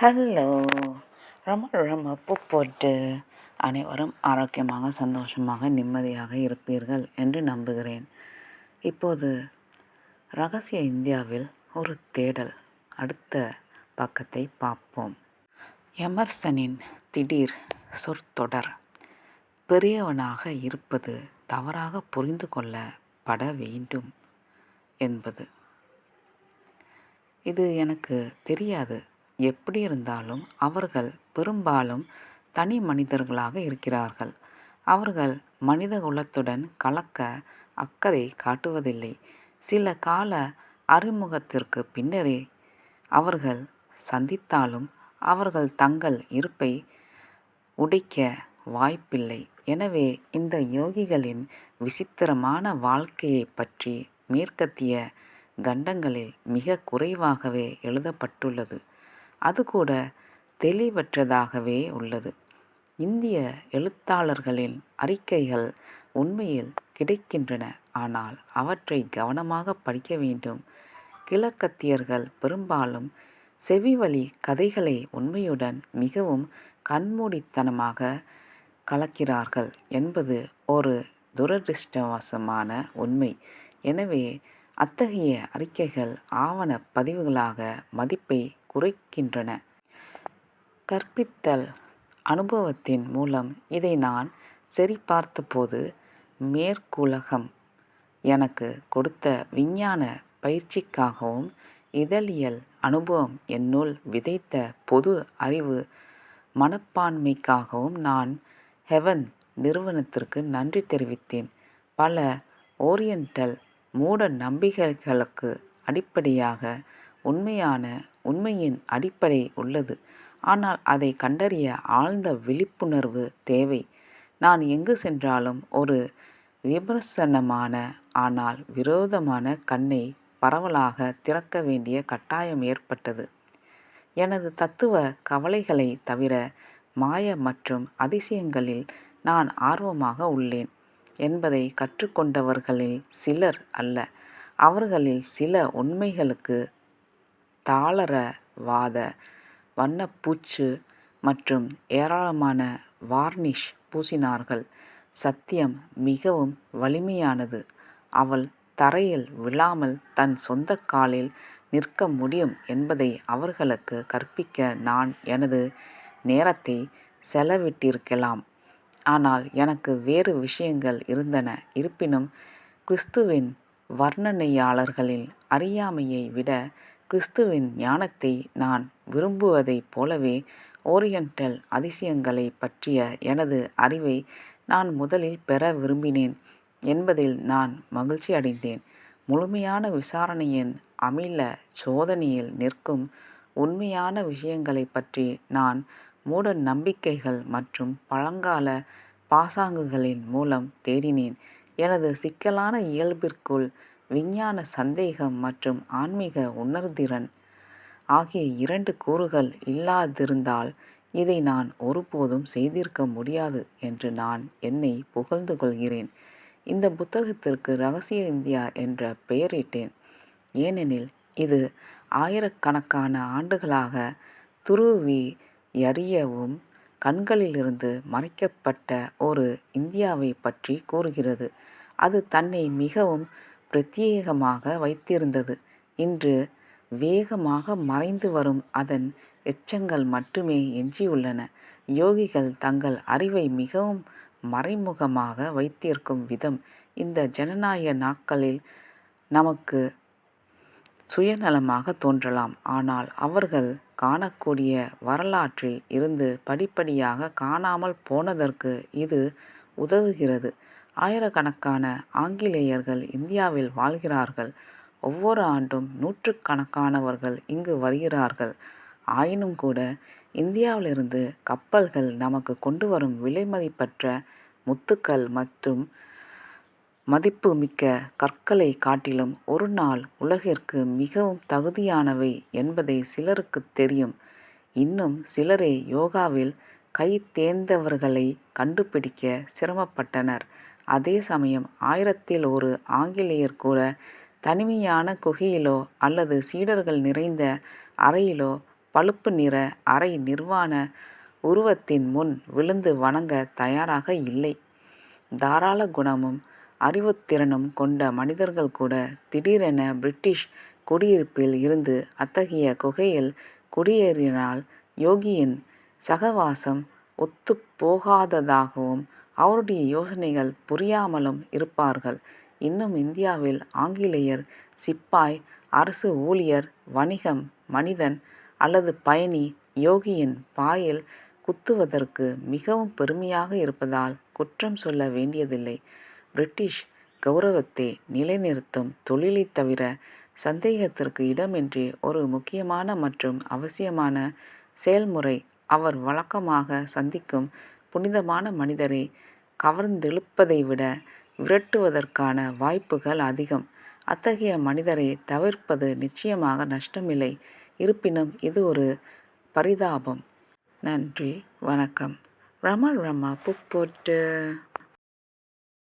Hello ரொம்ப ரொம்ப உப்பு போட்டு அனைவரும் ஆரோக்கியமாக சந்தோஷமாக நிம்மதியாக இருப்பீர்கள் என்று நம்புகிறேன். இப்போது ரகசிய இந்தியாவில் ஒரு தேடல். அடுத்த பக்கத்தை பார்ப்போம். எமர்சனின் திடீர் சொற்தொடர். பெரியவனாக இருப்பது தவறாக புரிந்து கொள்ளப்பட வேண்டும் என்பது. இது எனக்கு தெரியாது. எப்படி இருந்தாலும் அவர்கள் பெரும்பாலும் தனி மனிதர்களாக இருக்கிறார்கள். அவர்கள் மனித குலத்துடன் கலக்க அக்கறை காட்டுவதில்லை. சில கால அறிமுகத்திற்கு பின்னரே அவர்கள் சந்தித்தாலும் அவர்கள் தங்கள் இருப்பை உடைக்க வாய்ப்பில்லை. எனவே இந்த யோகிகளின் விசித்திரமான வாழ்க்கையை பற்றி மேற்கத்திய கண்டங்களில் மிக குறைவாகவே எழுதப்பட்டுள்ளது. அது கூட தெளிவற்றதாகவே உள்ளது. இந்திய எழுத்தாளர்களின் அறிக்கைகள் உண்மையில் கிடைக்கின்றன. ஆனால் அவற்றை கவனமாக படிக்க வேண்டும். கிழக்கத்தியர்கள் பெரும்பாலும் செவிவழி கதைகளை உண்மையுடன் மிகவும் கண்மூடித்தனமாக கலக்கிறார்கள் என்பது ஒரு துரதிருஷ்டவசமான உண்மை. எனவே அத்தகைய அறிக்கைகள் ஆவண பதிவுகளாக மதிப்பை குறைக்கின்றன. கற்பித்தல் அனுபவத்தின் மூலம் இதை நான் சரிபார்த்தபோது மேற்குலகம் எனக்கு கொடுத்த விஞ்ஞான பயிற்சிக்காகவும் இதழியல் அனுபவம் என்னுள் விதைத்த பொது அறிவு மனப்பான்மைக்காகவும் நான் ஹெவன் நிறுவனத்திற்கு நன்றி தெரிவித்தேன். பல ஓரியண்டல் மூட நம்பிக்கைகளுக்கு அடிப்படையாக உண்மையான உண்மையின் அடிப்படை உள்ளது. ஆனால் அதை கண்டறிய ஆழ்ந்த விழிப்புணர்வு தேவை. நான் எங்கு சென்றாலும் ஒரு விமர்சனமான ஆனால் விரோதமான கண்ணை பரவலாக திறக்க வேண்டிய கட்டாயம் ஏற்பட்டது. எனது தத்துவ கவலைகளை தவிர மாய மற்றும் அதிசயங்களில் நான் ஆர்வமாக உள்ளேன். என்பதை கற்றுக்கொண்டவர்களில் சிலர் அல்ல. அவர்களில் சில உண்மைகளுக்கு தாளரவாத வண்ணப்பூச்சு மற்றும் ஏராளமான வார்னிஷ் பூசினார்கள். சத்தியம் மிகவும் வலிமையானது. அவள் தரையில் விழாமல் தன் சொந்த காலில் நிற்க முடியும் என்பதை அவர்களுக்கு கற்பிக்க நான் எனது நேரத்தை செலவிட்டிருக்கலாம். ஆனால் எனக்கு வேறு விஷயங்கள் இருந்தன. இருப்பினும் கிறிஸ்துவின் வர்ணனையாளர்களின் அறியாமையை விட கிறிஸ்துவின் ஞானத்தை நான் விரும்புவதைப் போலவே ஓரியண்டல் அதிசயங்களை பற்றிய எனது அறிவை நான் முதலில் பெற விரும்பினேன் என்பதில் நான் மகிழ்ச்சி அடைந்தேன். முழுமையான விசாரணையின் அமில சோதனையில் நிற்கும் உண்மையான விஷயங்களை பற்றி நான் மூட நம்பிக்கைகள் மற்றும் பழங்கால பாசாங்குகளின் மூலம் தேடினேன். எனது சிக்கலான இயல்பிற்குள் விஞ்ஞான சந்தேகம் மற்றும் ஆன்மீக உணர்திறன் ஆகிய இரண்டு கூறுகள் இல்லாதிருந்தால் இதை நான் ஒருபோதும் செய்திருக்க முடியாது என்று நான் என்னை புகழ்ந்து கொள்கிறேன். இந்த புத்தகத்திற்கு ரகசிய இந்தியா என்ற பெயரிட்டேன். ஏனெனில் இது ஆயிரக்கணக்கான ஆண்டுகளாக துருவி எறியவும் கண்களிலிருந்து மறைக்கப்பட்ட ஒரு இந்தியாவை பற்றி கூறுகிறது. அது தன்னை மிகவும் பிரத்யேகமாக வைத்திருந்தது. இன்று வேகமாக மறைந்து வரும் அதன் எச்சங்கள் மட்டுமே எஞ்சியுள்ளன. யோகிகள் தங்கள் அறிவை மிகவும் மறைமுகமாக வைத்திருக்கும் விதம் இந்த ஜனநாயக நாட்களில் நமக்கு சுயநலமாக தோன்றலாம். ஆனால் அவர்கள் காணக்கூடிய வரலாற்றில் இருந்து படிப்படியாக காணாமல் போனதற்கு இது உதவுகிறது. ஆயிரக்கணக்கான ஆங்கிலேயர்கள் இந்தியாவில் வாழ்கிறார்கள். ஒவ்வொரு ஆண்டும் நூற்றுக்கணக்கானவர்கள் இங்கு வருகிறார்கள். ஆயினும் கூட இந்தியாவிலிருந்து கப்பல்கள் நமக்கு கொண்டு வரும் விலைமதிப்பற்ற முத்துக்கள் மற்றும் மதிப்புமிக்க கற்களை காட்டிலும் ஒரு நாள் உலகிற்கு மிகவும் தகுதியானவை என்பதை சிலருக்கு தெரியும். இன்னும் சிலரே யோகாவில் கை தேர்ந்தவர்களை கண்டுபிடிக்க சிரமப்பட்டனர். அதே சமயம் ஆயிரத்தில் ஒரு ஆங்கிலேயர் கூட தனிமையான குகையிலோ அல்லது சீடர்கள் நிறைந்த அறையிலோ பழுப்பு நிற அரை நிர்வாண உருவத்தின் முன் விழுந்து வணங்க தயாராக இல்லை. தாராள குணமும் அறிவுத்திறனும் கொண்ட மனிதர்கள் கூட திடீரென பிரிட்டிஷ் குடியிருப்பில் இருந்து அத்தகைய குகையில் குடியேறினால் யோகியின் சகவாசம் ஒத்துப்போகாததாகவும் போகாததாகவும் அவருடைய யோசனைகள் புரியாமலும் இருப்பார்கள். இன்னும் இந்தியாவில் ஆங்கிலேயர் சிப்பாய் அரசு ஊழியர் வணிகம் மனிதன் அல்லது பயணி யோகியின் பாயில் குத்துவதற்கு மிகவும் பெருமையாக இருப்பதால் குற்றம் சொல்ல வேண்டியதில்லை. பிரிட்டிஷ் கௌரவத்தை நிலைநிறுத்தும் தொழிலை தவிர சந்தேகத்திற்கு இடமின்றி ஒரு முக்கியமான மற்றும் அவசியமான செயல்முறை அவர் வழக்கமாக சந்திக்கும் புனிதமான மனிதரை கவர்ந்தெழுப்பதை விட விரட்டுவதற்கான வாய்ப்புகள் அதிகம். அத்தகைய மனிதரை தவிர்ப்பது நிச்சயமாக நஷ்டமில்லை. இருப்பினும் இது ஒரு பரிதாபம். நன்றி வணக்கம். ரமல் ரமா புக் போட்டு